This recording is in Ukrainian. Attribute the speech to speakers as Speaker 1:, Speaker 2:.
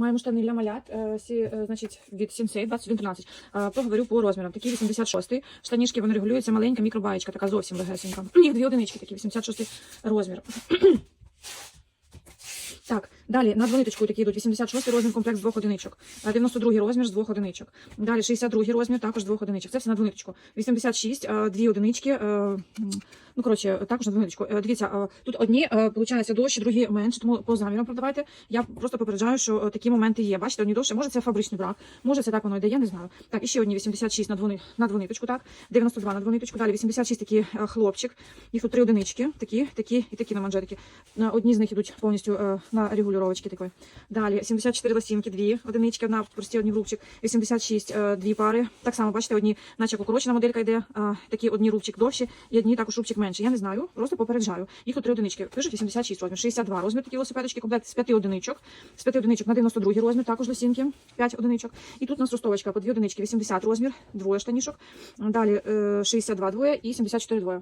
Speaker 1: Маємо штани для малят, е, е, значить, від 7 21-13. Е, Поговорю по розмірам. Такі 86 штанішки, вони регулюються, маленька мікробаєчка, така зовсім легесенька. Їх дві одинички такі, 86-й розмір. Так, далі на двониточку такі йдуть 86 розмір, комплект з двох одиничок. Е, 92 розмір з двох одиничок. Далі 62 розмір, також з двох одиничок. Це все на двониточку. 86, е, дві одинички. е, Ну, коротше, також на двониточку. Е, Дивіться, е, тут одні, виходить, довші, другі менше, тому по замірам продавайте. Я просто попереджаю, що е, такі моменти є. Бачите, одні довше, може це фабричний брак, може це так воно йде, я не знаю. Так, і ще одні 86 на, двони, на двониточку, так, 92 на двониточку, далі 86 такі е, хлопчик. Їх тут три одинички, такі, такі і такі на манжетики. Одні з них ідуть повністю е, на регулюровочки такої. Далі 74 лосінки, дві одинички, одна прості одні рубчик, 86 е, дві пари. Так само, бачите, одні, наче як укорочена моделька йде, е, такі одні рубчик довші і одні також рубчик менше. Я не знаю, просто попереджаю. Їх тут три одинички. Пишуть 86 розмір, 62 розмір такі велосипедочки, комплект з 5 одиничок. З 5 одиничок на 92 розмір, також лосінки, 5 одиничок. І тут у нас по 2 одинички, 80 розмір, двоє штанішок. Далі е, 62 двоє і 74 двоє.